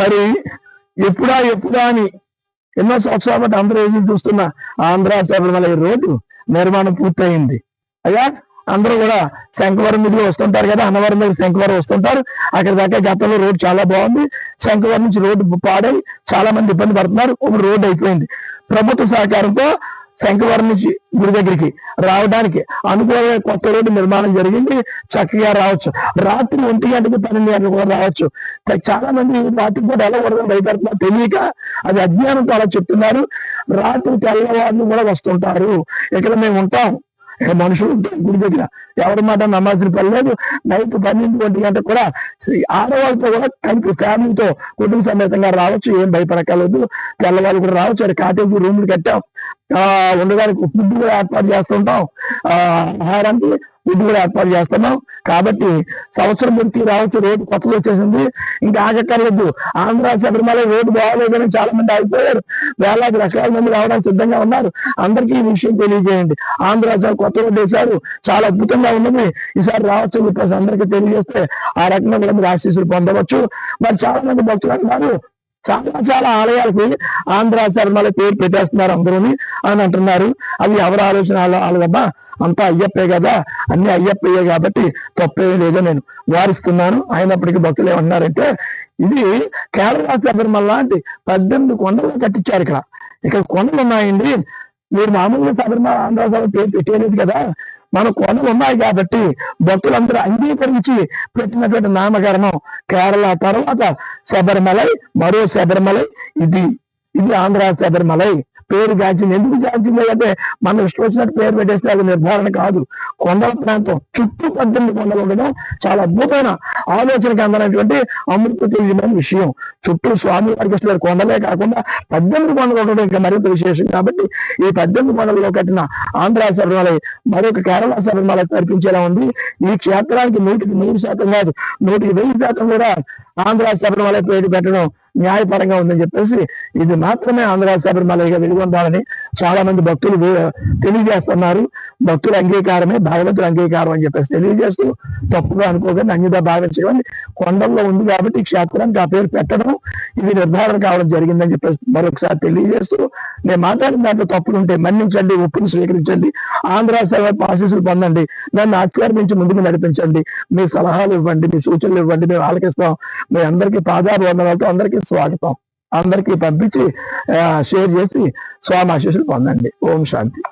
మరి ఎప్పుడా ఎప్పుడా అని ఎన్నో సంవత్సరాల బట్టి అందరూ ఎదురు చూస్తున్న ఆంధ్ర శబరిమల రోడ్డు నిర్మాణం పూర్తయింది. అయ్యా అందరూ కూడా శంఖవరం మీదుగా వస్తుంటారు కదా అన్నవరం మీద శంఖవరం వస్తుంటారు. అక్కడ దాకా గతంలో రోడ్డు చాలా బాగుంది. శంఖవరం నుంచి రోడ్డు పాడై చాలా మంది ఇబ్బంది పడుతున్నారు. ఇప్పుడు రోడ్డు అయిపోయింది. ప్రభుత్వ సహకారంతో శంఖవరం నుంచి గుడి దగ్గరికి రావడానికి అనుకూలంగా కొత్త రోడ్డు నిర్మాణం జరిగింది. చక్కగా రావచ్చు. రాత్రి ఒంటి గంటకి పన్నెండు గంటలకు కూడా రావచ్చు. చాలా మంది రాత్రి కూడా ఎలా కూడా భయపడుతున్నా తెలియక అది అజ్ఞానంతో అలా చెప్తున్నారు. రాత్రి తెల్లవారులు కూడా వస్తుంటారు. ఇక్కడ మేము ఉంటాం. ఇక్కడ మనుషులు ఉంటారు గుడి దగ్గర ఎవరి మాట నమ్మాల్సిన పని లేదు. నైట్ పన్నెండు ఒంటి గంట కూడా ఆడవాళ్ళతో కూడా కలిపి ఫ్యామిలీతో కుటుంబ సమేతంగా రావచ్చు. ఏం భయపడక్కర్లేదు. తెల్లవాళ్ళు కూడా రావచ్చు. అది కాటేజీ రూములు కట్టాం. ఉండడానికి ఫుడ్ కూడా ఏర్పాటు చేస్తుంటాం. ఆహారానికి ఫుడ్ కూడా ఏర్పాటు చేస్తున్నాం. కాబట్టి సంవత్సరం పూర్తి రావచ్చు రోడ్డు కొత్తలు వచ్చేసింది. ఇంకా ఆగక్కర్లేదు. ఆంధ్ర శబరిమల రోడ్డు బాగోలేదని చాలా మంది ఆగిపోయారు. వేలాది లక్షల మంది రావడానికి సిద్ధంగా ఉన్నారు. అందరికీ ఈ విషయం తెలియజేయండి. ఆంధ్ర కొత్త రోడ్డు వేశారు. చాలా అద్భుతంగా ఉన్నది. ఈసారి రావచ్చు అని చెప్పేసి అందరికీ తెలియజేస్తే ఆ రకంగా కూడా మీరు ఆశీస్సులు పొందవచ్చు. మరి చాలా మంది భక్తులు అంటున్నారు చాలా చాలా ఆలయాలకి ఆంధ్ర శర్మల పేరు పెట్టేస్తున్నారు అందరూని అని అంటున్నారు. అది ఎవరు ఆలోచన? వాళ్ళ- వాళ్ళదమ్మా అంతా అయ్యప్పే కదా. అన్ని అయ్యప్పయ్యే కాబట్టి తప్పే లేదో నేను. వారిస్తున్నాను. అయినప్పటికీ భక్తులు ఏమన్నారంటే ఇది కేరళ శబరిమల లాంటి పద్దెనిమిది కొండలు కట్టించారు ఇక్కడ. ఇక్కడ కొండలు ఉన్నాయండి మీరు మామూలుగా శబరిమల ఆంధ్ర సభ పేరు పెట్టేయలేదు కదా. మన కొండలు ఉన్నాయి కాబట్టి భక్తులందరూ అంగీకరించి పెట్టినటువంటి నామకరణం కేరళ తర్వాత శబరిమలై మరో శబరిమలై ఇది ఇది ఆంధ్ర శబరిమలై. పేరు గాంచింది ఎందుకు గాంచింది అంటే మనం ఇష్టం వచ్చినట్టు పేరు పెట్టేస్తే అది నిర్ధారణ కాదు. కొండల ప్రాంతం చుట్టూ పద్దెనిమిది కొండలు ఉండడం చాలా అద్భుతమైన ఆలోచనకి అందనటువంటి అమృతమైన విషయం. చుట్టూ స్వామి వారికి కొండలే కాకుండా పద్దెనిమిది కొండలు ఉండడం ఇంకా మరింత విశేషం. కాబట్టి ఈ పద్దెనిమిది కొండలలో కట్టిన ఆంధ్ర శబరిమల మరొక కేరళ శబరిమల కనిపించేలా ఉంది. ఈ క్షేత్రానికి నూటికి నూరు శాతం కాదు నూటికి వెయ్యి శాతం కూడా ఆంధ్ర శబరిమల పేరు పెట్టడం న్యాయపరంగా ఉందని చెప్పేసి ఇది మాత్రమే ఆంధ్ర శబరిమలగా వెలుగొందాలని చాలా మంది భక్తులు తెలియజేస్తున్నారు. భక్తుల అంగీకారమే భగవంతుల అంగీకారం అని చెప్పేసి తెలియజేస్తూ తప్పుగా అనుకోగానే అన్యదా భావించడం కొండల్లో ఉంది కాబట్టి క్షేత్రం క్షేత్రానికి ఆ పేరు పెట్టడం ఇది నిర్ధారణ కావడం జరిగిందని చెప్పేసి మరొకసారి తెలియజేస్తూ నేను మాట్లాడిన దాంట్లో తప్పులు ఉంటే మన్నించండి ఒప్పును స్వీకరించండి ఆంధ్ర సేవ ఆశీస్సులు పొందండి నన్ను ఆశీర్వదించి ముందుకు నడిపించండి. మీ సలహాలు ఇవ్వండి మీ సూచనలు ఇవ్వండి మేము ఆలకిస్తాం. మీ అందరికీ పాదాభివందనాలతో అందరికీ స్వాగతం. అందరికీ పంపించి షేర్ చేసి స్వామి ఆశీస్సులు పొందండి. ఓం శాంతి.